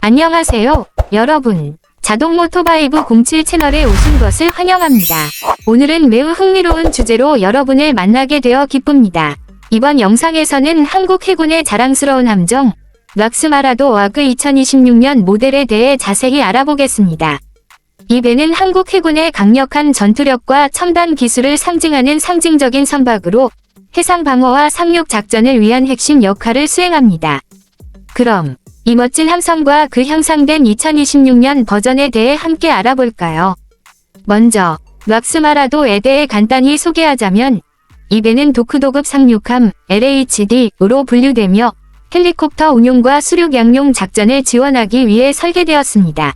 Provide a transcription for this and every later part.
안녕하세요, 여러분. 자동 모토바이브 07 채널에 오신 것을 환영합니다. 오늘은 매우 흥미로운 주제로 여러분을 만나게 되어 기쁩니다. 이번 영상에서는 한국 해군의 자랑스러운 함정, 락스마라도 와그 2026년 모델에 대해 자세히 알아보겠습니다. 이 배는 한국 해군의 강력한 전투력과 첨단 기술을 상징하는 상징적인 선박으로 해상 방어와 상륙 작전을 위한 핵심 역할을 수행합니다. 그럼 이 멋진 함성과 그 향상된 2026년 버전에 대해 함께 알아볼까요? 먼저 락스마라도 에 대해 간단히 소개하자면 이 배는 도크도급 상륙함 LHD로 분류되며 헬리콥터 운용과 수륙 양용 작전을 지원하기 위해 설계되었습니다.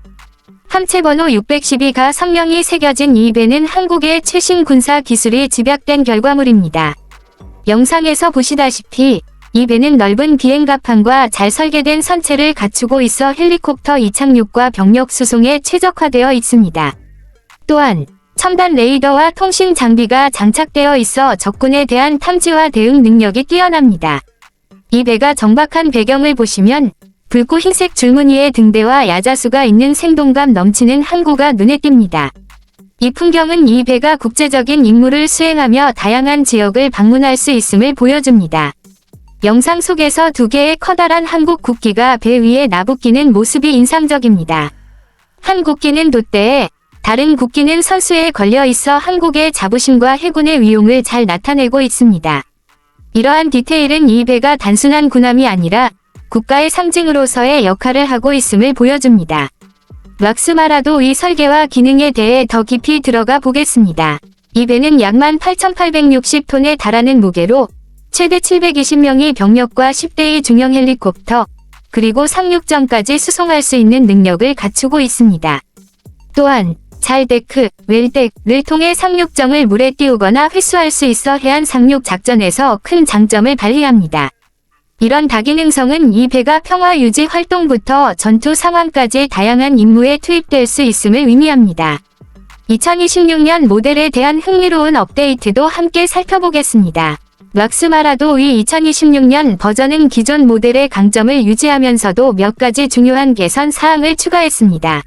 함체 번호 612가 성명이 새겨진 이 배는 한국의 최신 군사 기술이 집약된 결과물입니다. 영상에서 보시다시피 이 배는 넓은 비행갑판과 잘 설계된 선체를 갖추고 있어 헬리콥터 이착륙과 병력 수송에 최적화되어 있습니다. 또한 첨단 레이더와 통신 장비가 장착되어 있어 적군에 대한 탐지와 대응 능력이 뛰어납니다. 이 배가 정박한 배경을 보시면 붉고 흰색 줄무늬의 등대와 야자수가 있는 생동감 넘치는 항구가 눈에 띕니다. 이 풍경은 이 배가 국제적인 임무를 수행하며 다양한 지역을 방문할 수 있음을 보여줍니다. 영상 속에서 두 개의 커다란 한국 국기가 배 위에 나부끼는 모습이 인상적입니다. 한 국기는 돛대에 다른 국기는 선수에 걸려 있어 한국의 자부심과 해군의 위용을 잘 나타내고 있습니다. 이러한 디테일은 이 배가 단순한 군함이 아니라 국가의 상징으로서의 역할을 하고 있음을 보여줍니다. 락스마라도 이 설계와 기능에 대해 더 깊이 들어가 보겠습니다. 이 배는 약 18,860톤에 달하는 무게로 최대 720명이 병력과 10대의 중형 헬리콥터, 그리고 상륙전까지 수송할 수 있는 능력을 갖추고 있습니다. 또한 잘데크, 웰덱을 통해 상륙정을 물에 띄우거나 회수할 수 있어 해안 상륙 작전에서 큰 장점을 발휘합니다. 이런 다기능성은 이 배가 평화 유지 활동부터 전투 상황까지 다양한 임무에 투입될 수 있음을 의미합니다. 2026년 모델에 대한 흥미로운 업데이트도 함께 살펴보겠습니다. 락스마라도 이 2026년 버전은 기존 모델의 강점을 유지하면서도 몇 가지 중요한 개선 사항을 추가했습니다.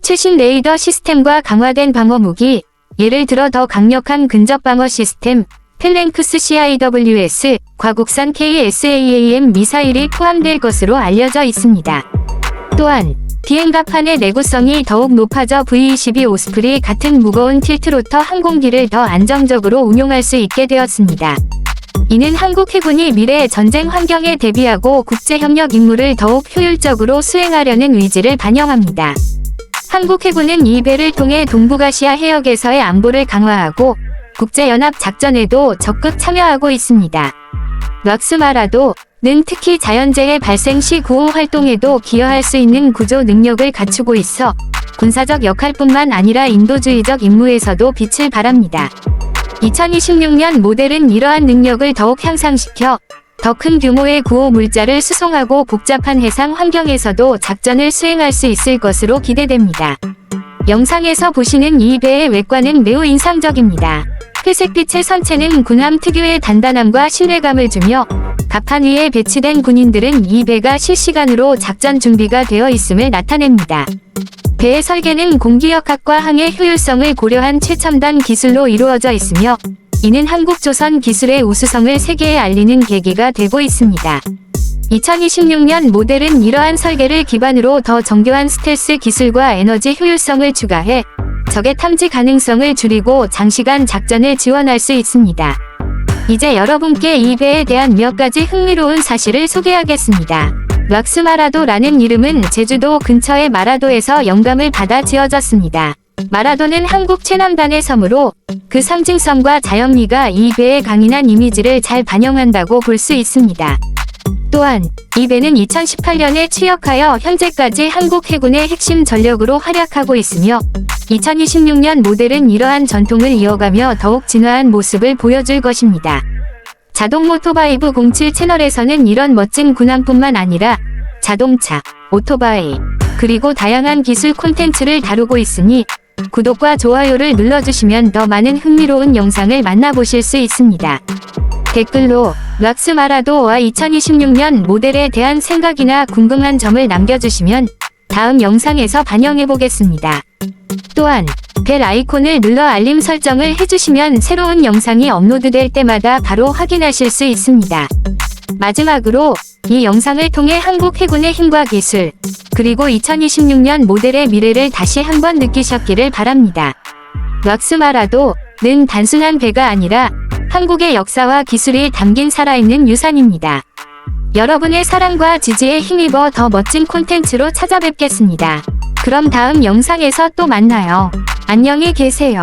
최신 레이더 시스템과 강화된 방어 무기, 예를 들어 더 강력한 근접 방어 시스템, 펠랭크스 CIWS, 과국산 KSAAM 미사일이 포함될 것으로 알려져 있습니다. 또한 비행갑판의 내구성이 더욱 높아져 V-22 오스프리 같은 무거운 틸트로터 항공기를 더 안정적으로 운용할 수 있게 되었습니다. 이는 한국 해군이 미래의 전쟁 환경에 대비하고 국제협력 임무를 더욱 효율적으로 수행하려는 의지를 반영합니다. 한국 해군은 이 배를 통해 동북아시아 해역에서의 안보를 강화하고 국제연합 작전에도 적극 참여하고 있습니다. 락스마라도 는 특히 자연재해 발생 시 구호 활동에도 기여할 수 있는 구조 능력을 갖추고 있어 군사적 역할뿐만 아니라 인도주의적 임무에서도 빛을 발합니다. 2026년 모델은 이러한 능력을 더욱 향상시켜 더 큰 규모의 구호 물자를 수송하고 복잡한 해상 환경에서도 작전을 수행할 수 있을 것으로 기대됩니다. 영상에서 보시는 이 배의 외관은 매우 인상적입니다. 회색빛의 선체는 군함 특유의 단단함과 신뢰감을 주며 갑판 위에 배치된 군인들은 이 배가 실시간으로 작전 준비가 되어 있음을 나타냅니다. 배의 설계는 공기역학과 항해 효율성을 고려한 최첨단 기술로 이루어져 있으며 이는 한국조선 기술의 우수성을 세계에 알리는 계기가 되고 있습니다. 2026년 모델은 이러한 설계를 기반으로 더 정교한 스텔스 기술과 에너지 효율성을 추가해 적의 탐지 가능성을 줄이고 장시간 작전을 지원할 수 있습니다. 이제 여러분께 이 배에 대한 몇 가지 흥미로운 사실을 소개하겠습니다. 락스마라도라는 이름은 제주도 근처의 마라도에서 영감을 받아 지어졌습니다. 마라도는 한국 최남단의 섬으로 그 상징성과 자연미가 이 배의 강인한 이미지를 잘 반영한다고 볼 수 있습니다. 또한 이 배는 2018년에 취역하여 현재까지 한국 해군의 핵심 전력으로 활약하고 있으며 2026년 모델은 이러한 전통을 이어가며 더욱 진화한 모습을 보여줄 것입니다. 자동 모토바이브 07 채널에서는 이런 멋진 군함뿐만 아니라 자동차, 오토바이, 그리고 다양한 기술 콘텐츠를 다루고 있으니 구독과 좋아요를 눌러주시면 더 많은 흥미로운 영상을 만나보실 수 있습니다. 댓글로 락스 마라도와 2026년 모델에 대한 생각이나 궁금한 점을 남겨주시면 다음 영상에서 반영해 보겠습니다. 또한 벨 아이콘을 눌러 알림 설정을 해주시면 새로운 영상이 업로드될 때마다 바로 확인하실 수 있습니다. 마지막으로 이 영상을 통해 한국 해군의 힘과 기술, 그리고 2026년 모델의 미래를 다시 한번 느끼셨기를 바랍니다. 왁스마라도는 단순한 배가 아니라 한국의 역사와 기술이 담긴 살아있는 유산입니다. 여러분의 사랑과 지지에 힘입어 더 멋진 콘텐츠로 찾아뵙겠습니다. 그럼 다음 영상에서 또 만나요. 안녕히 계세요.